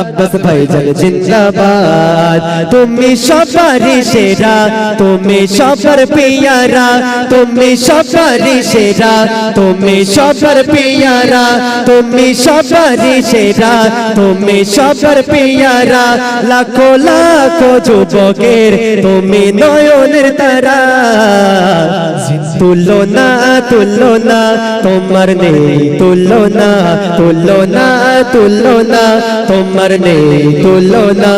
আব্বাস ভাইজান জিন্দাবাদ, তুমি সবারই সেরা, তুমি সবার পিয়ারা, তুমি সবারই সেরা, তুমি সবার পিয়ারা, তুমি সবারই সেরা, তুমি সবার পিয়ারা। লাখো লাখো যুবকের তুমি নয়নের তারা। তুলনা তুলনা, তোমার নেই তুলনা তুলনা তুলনা, তোমার নেই তুলনা।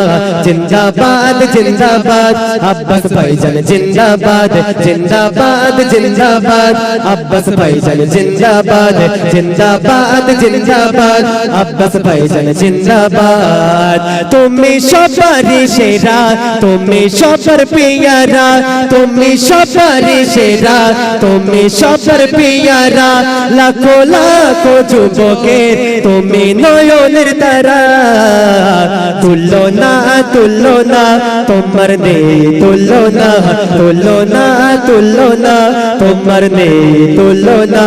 জিন্দাবাদ জিন্দাবাদ, আব্বাস ভাইজান, জিন্দাবাদ জিন্দাবাদ জিন্দাবাদ, আব্বাস ভাইজান, জিন্দাবাদ জিন্দাবাদ জিন্দাবাদ, আব্বাস ভাইজান, জিন্দাবাদ। তুমি সবারই সেরা, তুমি সবার পিয়ারা, তুমি সবারই সেরা তুমি সবর পিয়ারা লাখো লাখো যুবকের তুমি নয়নের তারা। তুলনা তুলনা, তোমার নেই তুলনা তুলনা তুলনা, তোমার নেই তুলনা।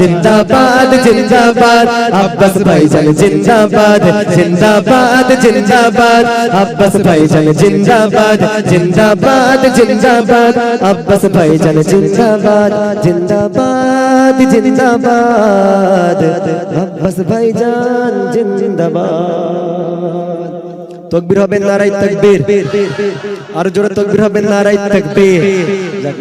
জিন্দাবাদ জিন্দাবাদ, আব্বাস ভাইজান, জিন্দাবাদ জিন্দাবাদ জিন্দাবাদ, আব্বাস ভাইজান, জিন্দাবাদ জিন্দাবাদ জিন্দাবাদ, আব্বাস ভাইজান, জিন্দাবাদ জিন্দাবাদ জিন্দাবাদ, আব্বাস ভাইজান, জিন্দাবাদ। তকবীর হবে নারাই তকবীর। আর জোরে তকবীর হবে নারাই তকবীর। যাক